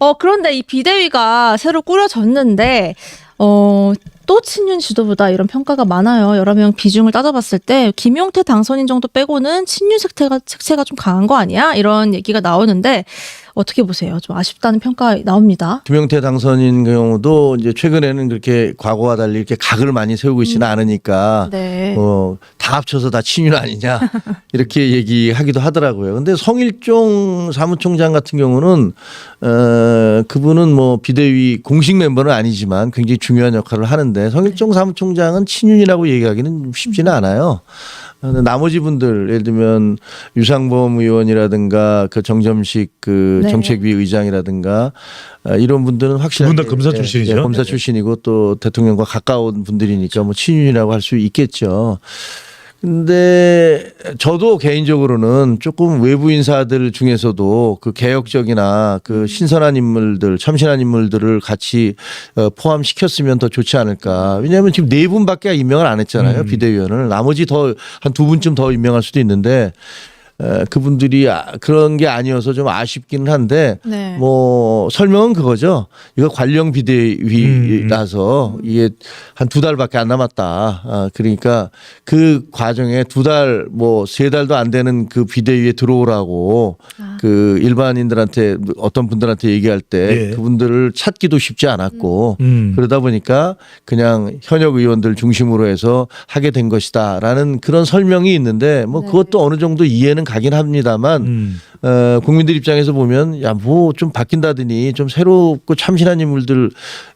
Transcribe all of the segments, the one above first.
어, 그런데 이 비대위가 새로 꾸려졌는데, 어, 또 친윤 지도부다 이런 평가가 많아요. 여러 명 비중을 따져봤을 때, 김용태 당선인 정도 빼고는 친윤 색채가, 색채가 좀 강한 거 아니야? 이런 얘기가 나오는데, 어떻게 보세요? 좀 아쉽다는 평가 나옵니다. 김영태 당선인 경우도 이제 최근에는 그렇게 과거와 달리 이렇게 각을 많이 세우고 있지는 않으니까 네. 어, 다 합쳐서 다 친윤 아니냐 이렇게 얘기하기도 하더라고요. 근데 성일종 사무총장 같은 경우는 어, 그분은 뭐 비대위 공식 멤버는 아니지만 굉장히 중요한 역할을 하는데 성일종 사무총장은 친윤이라고 얘기하기는 쉽지는 않아요. 어, 나머지 분들 예를 들면 유상범 의원이라든가 그 정점식 그 네. 정책위 의장이라든가 어, 이런 분들은 확실하게 두분다 검사 예, 출신이죠? 예, 검사 출신이고 또 대통령과 가까운 분들이니까 뭐 친윤이라고 할 수 있겠죠. 근데 저도 개인적으로는 조금 외부 인사들 중에서도 그 개혁적이나 그 신선한 인물들, 참신한 인물들을 같이 어, 포함시켰으면 더 좋지 않을까. 왜냐하면 지금 네 분밖에 임명을 안 했잖아요. 음. 비대위원을. 나머지 더 한 두 분쯤 더 임명할 수도 있는데 에, 그분들이 아- 그런 게 아니어서 좀 아쉽기는 한데 네. 뭐 설명은 그거죠. 이거 관령 비대위라서 이게 한 두 달밖에 안 남았다. 아, 그러니까 그 과정에 두 달 뭐 세 달도 안 되는 그 비대위에 들어오라고 아. 그 일반인들한테 어떤 분들한테 얘기할 때 예. 그분들을 찾기도 쉽지 않았고 음. 그러다 보니까 그냥 현역 의원들 중심으로 해서 하게 된 것이다라는 그런 설명이 있는데 뭐 네. 그것도 어느 정도 이해는 가긴 합니다만 음. 어, 국민들 입장에서 보면 야 뭐 좀 바뀐다더니 좀 새롭고 참신한 인물들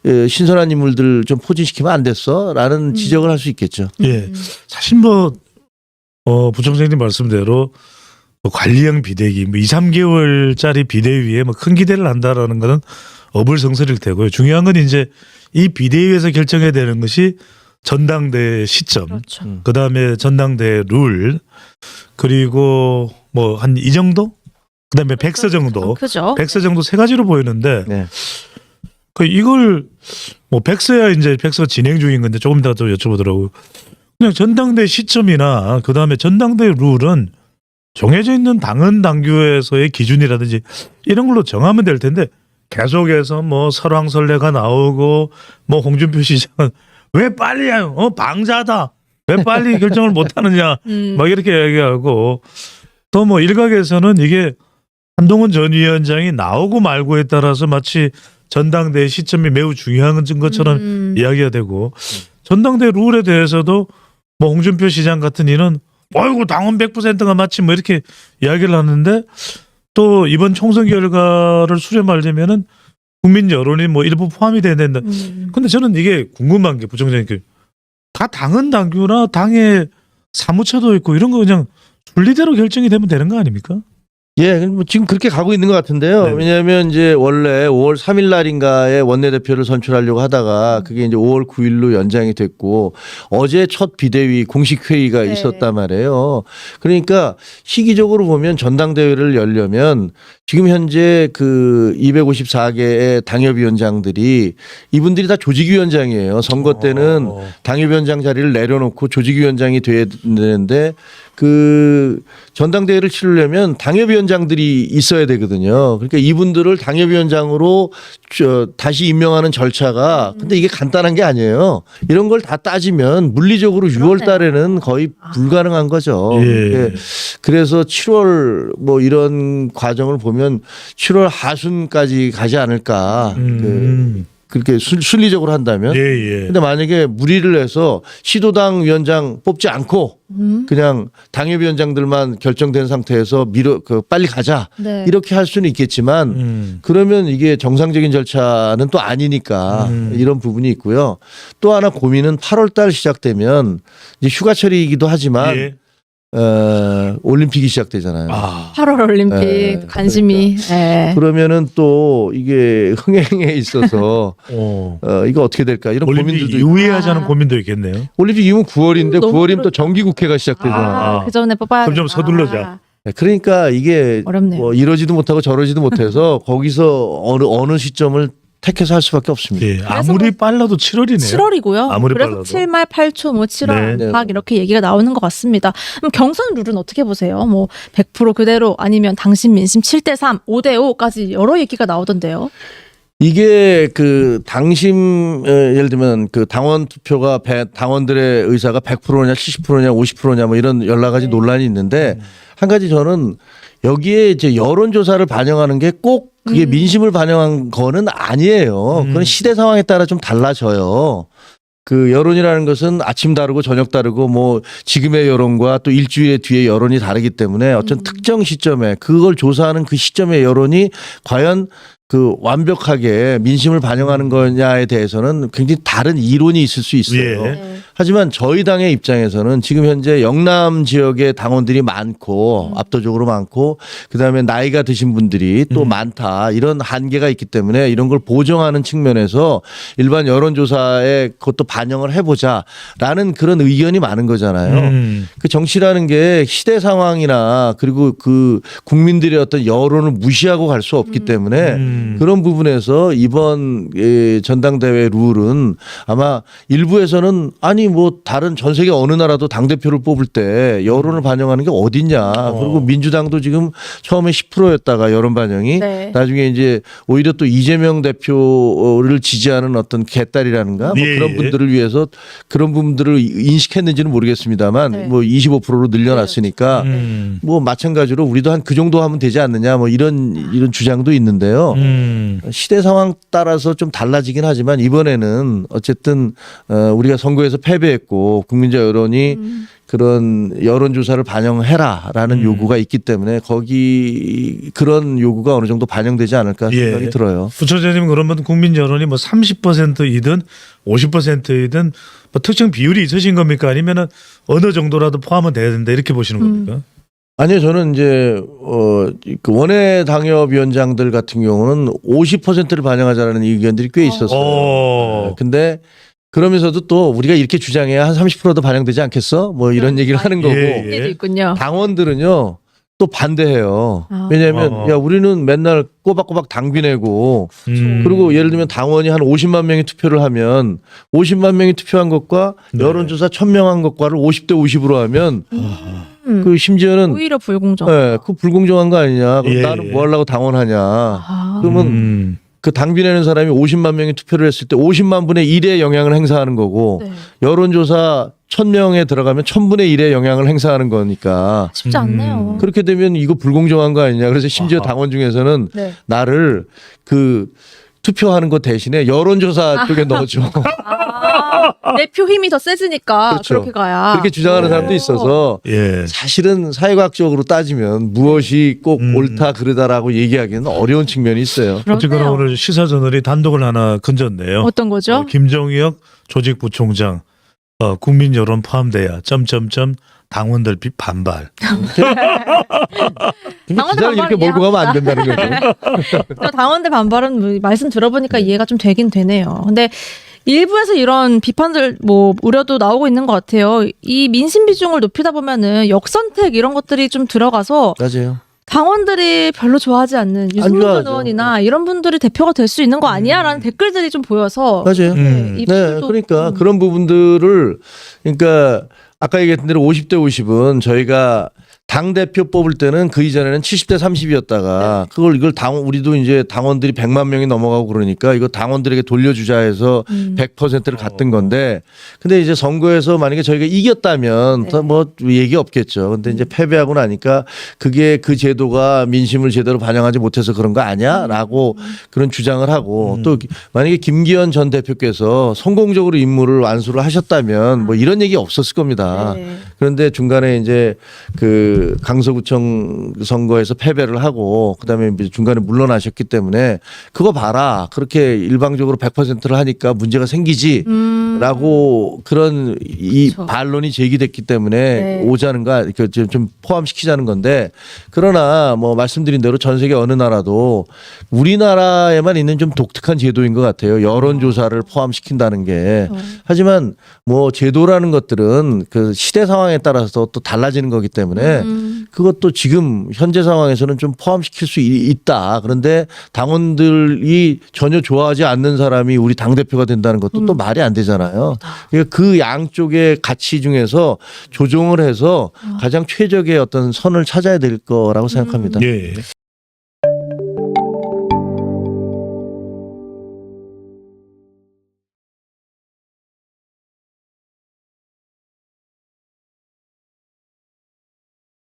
에, 신선한 인물들 좀 포진시키면 안 됐어라는 지적을 할 수 있겠죠. 예. 사실 뭐, 어, 부총장님 말씀대로 뭐 관리형 비대기, 뭐 2, 3개월짜리 비대위에 뭐 큰 기대를 한다라는 거는 어불성설일 테고요. 중요한 건 이제 이 비대위에서 결정해야 되는 것이 전당대 시점, 그렇죠. 음. 그 다음에 전당대 룰, 그리고 뭐 한 이 정도? 그 다음에 백서 정도. 그죠? 백서 정도 세 가지로 보이는데 네. 그 이걸 뭐 백서야 이제 백서 진행 중인 건데 조금 이따가 또 여쭤보더라고. 그냥 전당대 시점이나 그 다음에 전당대 룰은 정해져 있는 당헌 당규에서의 기준이라든지 이런 걸로 정하면 될 텐데 계속해서 뭐 설왕설래가 나오고 뭐 홍준표 시장은 왜 빨리? 어 방자다. 왜 빨리 결정을 못 하느냐? 음. 막 이렇게 얘기하고 또 뭐 일각에서는 이게 한동훈 전 위원장이 나오고 말고에 따라서 마치 전당대 시점이 매우 중요한 것처럼 음. 이야기가 되고 전당대 룰에 대해서도 뭐 홍준표 시장 같은 이는 어이구 당원 100%가 마치 뭐 이렇게 이야기를 하는데 또 이번 총선 결과를 수렴하려면은 국민 여론이 뭐 일부 포함이 돼야 된다. 음. 근데 저는 이게 궁금한 게 부총장님 다 당헌 당규나 당의 사무처도 있고 이런 거 그냥 분리대로 결정이 되면 되는 거 아닙니까? 예, 뭐 지금 그렇게 가고 있는 것 같은데요. 네. 왜냐하면 이제 원래 5월 3일 날인가에 원내대표를 선출하려고 하다가 그게 이제 5월 9일로 연장이 됐고 어제 첫 비대위 공식 회의가 네. 있었단 말이에요. 그러니까 시기적으로 보면 전당대회를 열려면 지금 현재 그 254개의 당협위원장들이 이분들이 다 조직위원장이에요. 선거 때는 어. 당협위원장 자리를 내려놓고 조직위원장이 돼야 되는데 그 전당대회를 치르려면 당협위원장들이 있어야 되거든요. 그러니까 이분들을 당협위원장으로 저 다시 임명하는 절차가 근데 이게 간단한 게 아니에요. 이런 걸 다 따지면 물리적으로 6월 달에는 거의 불가능한 거죠. 예. 예. 그래서 7월 뭐 이런 과정을 보면 7월 하순까지 가지 않을까. 그 음. 그 렇게 순- 순리적으로 한다면 예, 예. 근데 만약에 무리를 해서 시도당 위원장 뽑지 않고 음. 그냥 당협위원장들만 결정된 상태에서 미뤄 그 빨리 가자 네. 이렇게 할 수는 있겠지만 음. 그러면 이게 정상적인 절차는 또 아니니까 음. 이런 부분이 있고요. 또 하나 고민은 8월달 시작되면 이제 휴가철이기도 하지만 예. 어, 올림픽이 시작되잖아요. 아. 8월 올림픽 네, 관심이. 예. 그러면은 또 이게 흥행에 있어서 어. 어, 이거 어떻게 될까 이런 올림픽 고민들도 이후에 아. 하자는 고민도 있겠네요. 올림픽 이후면 9월인데 너무 9월이면 또 그렇- 정기국회가 시작되잖아 요. 아, 아. 그 전에 뽑아야 그럼 좀 서둘러자. 네, 그러니까 이게 어렵네요. 뭐 이러지도 못하고 저러지도 못해서 거기서 어느 어느 시점을 택해서 할 수밖에 없습니다. 예, 아무리 빨라도 7월이네요. 7월이고요. 아무리 그래서 빨라도. 7말 8초, 뭐 7월 네. 막 이렇게 얘기가 나오는 것 같습니다. 그럼 경선 룰은 어떻게 보세요? 뭐 100% 그대로 아니면 당신 민심 7대 3, 5대 5까지 여러 얘기가 나오던데요. 이게 그 당심 어, 예를 들면 그 당원 투표가 배- 당원들의 의사가 100%냐 70%냐 50%냐 뭐 이런 여러 가지 네. 논란이 있는데 한 가지 저는 여기에 이제 여론 조사를 반영하는 게꼭 그게 음. 민심을 반영한 거는 아니에요. 음. 그건 시대 상황에 따라 좀 달라져요. 그 여론이라는 것은 아침 다르고 저녁 다르고 뭐 지금의 여론과 또 일주일 뒤에 여론이 다르기 때문에 어떤 음. 특정 시점에 그걸 조사하는 그 시점의 여론이 과연 그 완벽하게 민심을 반영하는 거냐에 대해서는 굉장히 다른 이론이 있을 수 있어요. 예. 하지만 저희 당의 입장에서는 지금 현재 영남 지역의 당원들이 많고 음. 압도적으로 많고 그다음에 나이가 드신 분들이 또 음. 많다 이런 한계가 있기 때문에 이런 걸 보정하는 측면에서 일반 여론조사에 그것도 반영을 해보자라는 그런 의견이 많은 거잖아요. 음. 그 정치라는 게 시대 상황이나 그리고 그 국민들의 어떤 여론을 무시하고 갈 수 없기 때문에 음. 그런 부분에서 이번 예, 전당대회 룰은 아마 일부에서는 아니 뭐 다른 전 세계 어느 나라도 당 대표를 뽑을 때 여론을 반영하는 게 어딨냐 그리고 민주당도 지금 처음에 10%였다가 여론 반영이 네. 나중에 이제 오히려 또 이재명 대표를 지지하는 어떤 개딸이라는가 뭐 예, 그런 예. 분들을 위해서 그런 부분들을 인식했는지는 모르겠습니다만 네. 뭐 25%로 늘려놨으니까 음. 뭐 마찬가지로 우리도 한 그 정도 하면 되지 않느냐 뭐 이런 이런 주장도 있는데요. 음. 시대 상황 따라서 좀 달라지긴 하지만 이번에는 어쨌든 어, 우리가 선거에서 패 배했고 국민적 여론이 음. 그런 여론 조사를 반영해라라는 음. 요구가 있기 때문에 거기 그런 요구가 어느 정도 반영되지 않을까 예. 생각이 들어요. 부처장님 그러면 국민 여론이 뭐 30%이든 50%이든 뭐 특정 비율이 있으신 겁니까? 아니면은 어느 정도라도 포함은 돼야 된다 이렇게 보시는 음. 겁니까? 아니요, 저는 이제 어 그 원외 당협위원장들 같은 경우는 50%를 반영하자라는 의견들이 꽤 있었어요. 어. 네, 근데 그러면서도 또 우리가 이렇게 주장해야 한 30%도 반영되지 않겠어? 뭐 이런 그런 얘기를 하는 거고 예, 예. 얘기도 있군요. 당원들은요 또 반대해요. 아. 왜냐하면 어. 야 우리는 맨날 꼬박꼬박 당비 내고 음. 그리고 예를 들면 당원이 한 50만 명이 투표를 하면 50만 명이 투표한 것과 네. 여론조사 1000명 한 것과를 50대 50으로 하면 음. 그 심지어는 오히려 불공정. 예, 그 불공정한 거 아니냐? 그럼 예, 나는 예. 뭐 하려고 당원하냐? 아. 그러면 음. 그 당비 내는 사람이 50만 명이 투표를 했을 때 50만 분의 1의 영향을 행사하는 거고 네. 여론조사 1000명에 들어가면 1000분의 1의 영향을 행사하는 거니까 쉽지 않네요. 음. 그렇게 되면 이거 불공정한 거 아니냐. 그래서 심지어 아하. 당원 중에서는 네. 나를 그 투표하는 것 대신에 여론조사 쪽에 넣어줘. 아, 내표 힘이 더 세지니까 그렇죠. 그렇게 가야. 그렇게 주장하는 사람도 있어서 예. 사실은 사회과학적으로 따지면 무엇이 꼭 음. 옳다 그르다라고 얘기하기는 어려운 측면이 있어요. 어쨌거나. 오늘 시사저널이 단독을 하나 건졌네요. 어떤 거죠? 어, 김정희혁 조직부총장 어, 국민 여론 포함돼야 점점점 당원들 비 반발. 근데 당원들 이렇게 몰고 가면 안 된다는 거죠. 또 당원들 반발은 뭐 말씀 들어보니까 이해가 좀 되긴 되네요. 근데 일부에서 이런 비판들 뭐 우려도 나오고 있는 것 같아요. 이 민심 비중을 높이다 보면은 역선택 이런 것들이 좀 들어가서 맞아요. 당원들이 별로 좋아하지 않는 유승민 좋아하죠. 의원이나 이런 분들이 대표가 될 수 있는 거 아니야라는 댓글들이 좀 보여서 맞아요. 음. 이 네, 분들도- 그러니까 음. 그런 부분들을 그러니까 아까 얘기했던 대로 50대 50은 저희가 당 대표 뽑을 때는 그 이전에는 70대 30이었다가 그걸 이걸 당 우리도 이제 당원들이 100만 명이 넘어가고 그러니까 이거 당원들에게 돌려주자 해서 음. 100%를 갔던 건데 근데 이제 선거에서 만약에 저희가 이겼다면 네. 더뭐 얘기 없겠죠. 근데 이제 패배하고 나니까 그게 그 제도가 민심을 제대로 반영하지 못해서 그런 거 아니야라고 그런 주장을 하고 음. 또 만약에 김기현 전 대표께서 성공적으로 임무를 완수를 하셨다면 뭐 이런 얘기 없었을 겁니다. 네. 그런데 중간에 이제 그 강서구청 선거에서 패배를 하고 그다음에 중간에 물러나셨기 때문에 그거 봐라 그렇게 일방적으로 100%를 하니까 문제가 생기지. 음. 라고 그런 이 그렇죠. 반론이 제기됐기 때문에 네. 오자는 거, 그 좀- 좀 포함시키자는 건데 그러나 뭐 말씀드린 대로 전 세계 어느 나라도 우리나라에만 있는 좀 독특한 제도인 것 같아요. 여론조사를 포함시킨다는 게. 어. 하지만 뭐 제도라는 것들은 그 시대 상황 상황에 따라서 또 달라지는 거기 때문에 음. 그것도 지금 현재 상황에서는 좀 포함시킬 수 이- 있다. 그런데 당원들이 전혀 좋아하지 않는 사람이 우리 당 대표가 된다는 것도 또 말이 안 되잖아요. 그러니까 그 양쪽의 가치 중에서 조정을 해서 가장 최적의 어떤 선을 찾아야 될 거라고 생각합니다. 예.